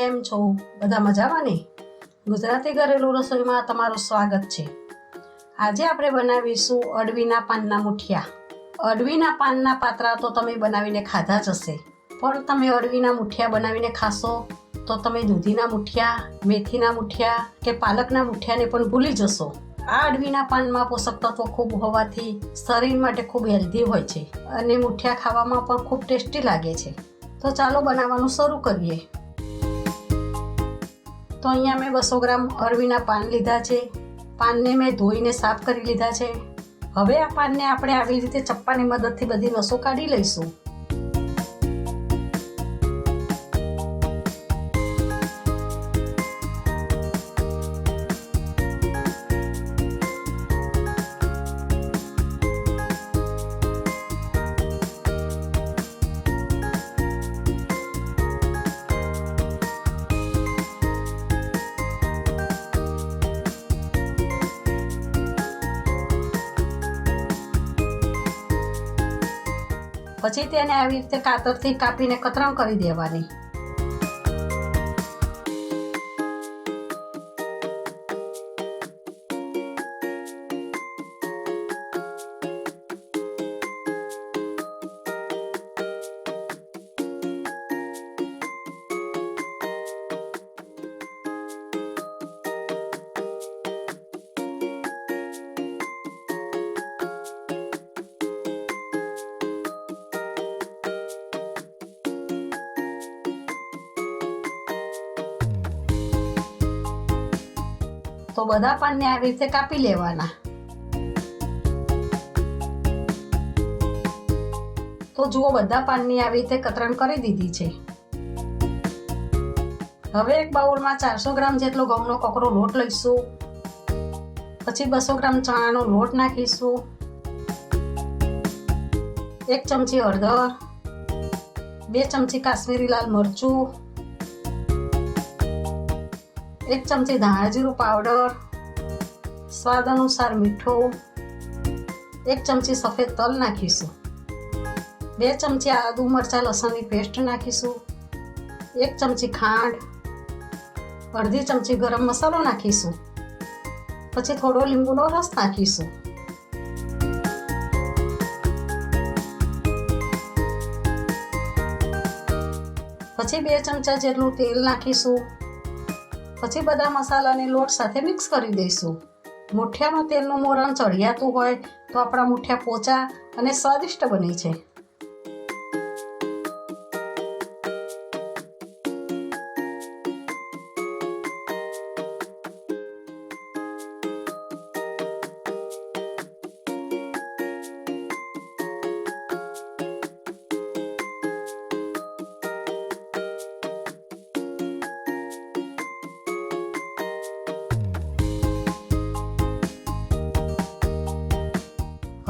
કેમ છો? બધા મજામાં ને? ગુજરાતી ઘરેલું રસોઈમાં તમારું સ્વાગત છે. આજે આપણે બનાવીશું અડવીના પાનના મુઠિયા. અડવીના પાનના પાત્રા તો તમે બનાવીને ખાધા જ હશે. પણ તમે અડવીના મુઠિયા બનાવીને ખાશો તો તમે દૂધીના મુઠિયા, મેથીના મુઠિયા કે પાલકના મુઠિયાને પણ ભૂલી જશો. આ અડવીના પાનમાં પોષક તત્વો ખૂબ હોવાથી શરીર માટે ખૂબ હેલ્ધી હોય છે અને મુઠિયા ખાવામાં પણ ખૂબ ટેસ્ટી લાગે છે. તો ચાલો બનાવવાનું શરૂ કરીએ. તો અહીંયા મેં બસો ગ્રામ અરવીના પાન લીધા છે. પાનને મેં ધોઈને સાફ કરી લીધા છે. હવે આ પાનને આપણે આવી રીતે ચપ્પાની મદદથી બધી નસો કાઢી લઈશું. પછી તેને આવી રીતે કાતરથી કાપીને કતરણ કરી દેવાની. તો બધા પાનને આવી રીતે કાપી લેવાના. તો જુઓ, બધા પાનની આવી રીતે કતરણ કરી દીધી છે. હવે એક બાઉલમાં ચારસો ગ્રામ જેટલો ઘઉંનો કોકરો લોટ લઈશું. પછી બસો ગ્રામ ચણાનો લોટ નાખીશું. એક ચમચી હળદર, બે ચમચી કાશ્મીરી લાલ મરચું એક ચમચી ધાણા જીરું પાવડર, સ્વાદ અનુસાર મીઠું, એક ચમચી સફેદ તલ નાખીશું, બે ચમચી આદુ મરચાં લસણની પેસ્ટ નાખીશું, એક ચમચી ખાંડ, અડધી ચમચી ગરમ મસાલો નાખીશું, પછી થોડો લીંબુનો રસ નાખીશું. પછી બે ચમચા જેટલું તેલ નાખીશું પછી બધા મસાલાને લોટ સાથે મિક્સ કરી દઈશું. મુઠિયામાં તેલનું મોરણ ચઢિયાતું હોય તો આપણા મુઠિયા પોચા અને સ્વાદિષ્ટ બને છે.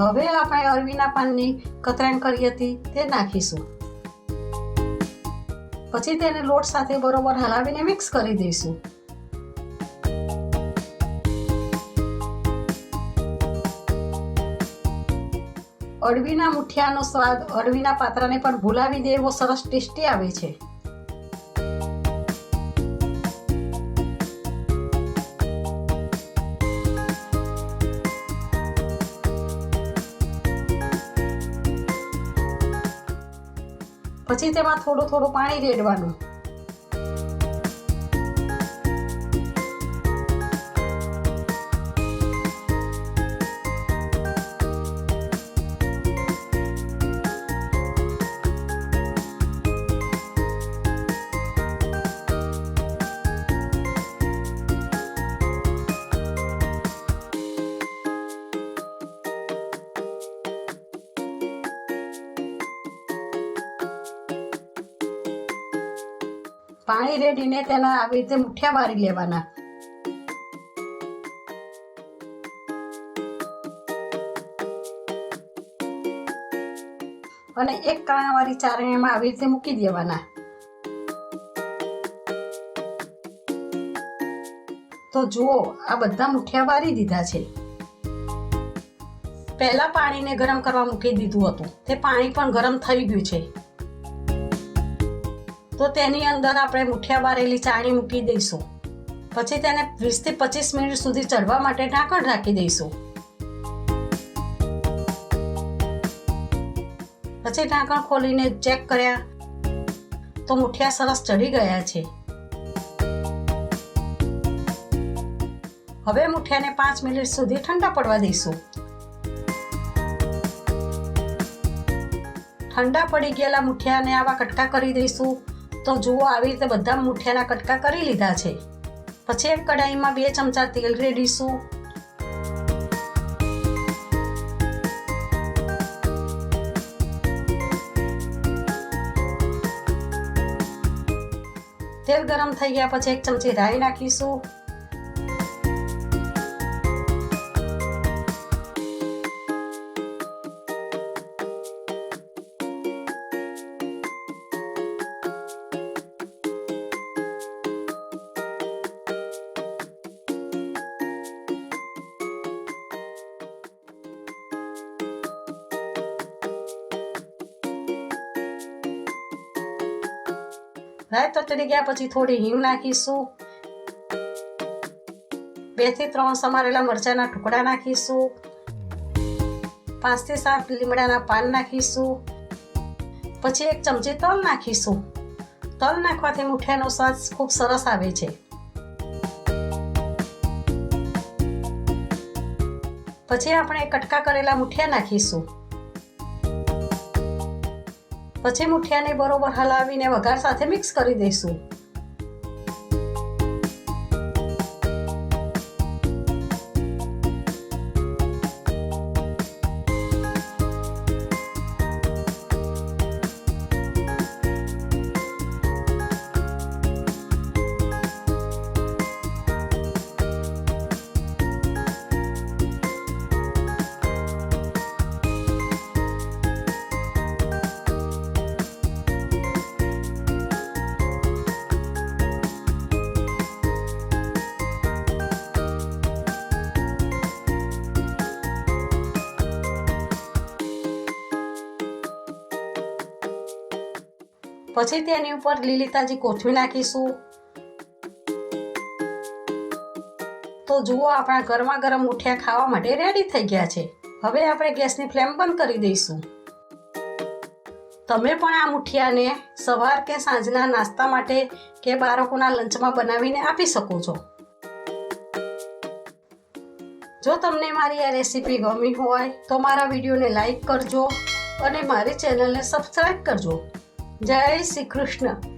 હવે આપણે અરવીના પાનની કતરણ કરી હતી તે નાખીશું. પછી તેને લોટ સાથે બરોબર હલાવીને મિક્સ કરી દઈશું. અળવીના મુઠિયાનો સ્વાદ અળવીના પાત્રાને પણ ભૂલાવી દે એવો સરસ ટેસ્ટી આવે છે. પછી તેમાં થોડું થોડું પાણી રેડવાનું. પાણી રેડીને તેના આવી રીતે મુઠિયા વારી લેવાના. અને એક કાણાવાળી ચારણીમાં આવી રીતે મૂકી દેવાના. તો જુઓ, આ બધા મુઠિયા વારી દીધા છે. પહેલા પાણીને ગરમ કરવા મૂકી દીધું હતું. તે પાણી પણ ગરમ થઈ ગયું છે. તો તેની અંદર આપણે મુઠિયા બારેલી ચાણી મૂકી દઈશું. પછી તેને વીસથી પચીસ મિનિટ સુધી ચડવા માટે ઢાંકણ રાખી દઈશું. પછી ઢાંકણ ખોલીને ચેક કર્યા તો મુઠિયા સરસ ચડી ગયા છે. હવે મુઠિયાને પાંચ મિનિટ સુધી ઠંડા પડવા દઈશું. ઠંડા પડી ગયેલા મુઠિયાને આવા કટકા કરી દઈશું. તો જુઓ આવી રીતે બધા મૂઠિયાના કટકા કરી લીધા છે. પછી એક કઢાઈમાં બે ચમચા તેલ રેડીશું. તેલ ગરમ થઈ ગયા પછી એક ચમચી રાઈ નાખીશું. રાઈ તતડી ગયા પછી થોડી હિંગ નાખીશું. બેથી ત્રણ સમારેલા મરચાના ટુકડા નાખીશું. પાંચથી સાત લીમડાના પાન નાખીશું. પછી એક ચમચી તલ નાખીશું. તલ નાખવાથી મુઠિયાનો સ્વાદ ખૂબ સરસ આવે છે. પછી આપણે કટકા કરેલા મુઠિયા નાખીશું. પછી મુઠિયાને બરોબર હલાવીને વઘાર સાથે મિક્સ કરી દઈશું. પછી તેની ઉપર લીલી તાજી કોથમીર નાખીશું. તો જુઓ, આપણા ગરમા ગરમ મુઠિયા ખાવા માટે રેડી થઈ ગયા છે. હવે આપણે ગેસની ફ્લેમ બંધ કરી દઈશું. તમે પણ આ મુઠિયાને સવાર કે સાંજના નાસ્તા માટે કે બાળકોના લંચમાં બનાવીને આપી શકો છો. જો તમને મારી આ રેસીપી ગમી હોય, તો મારા વિડીયોને લાઈક કરજો અને મારી ચેનલને સબસ્ક્રાઈબ કરજો. જય શ્રી કૃષ્ણ.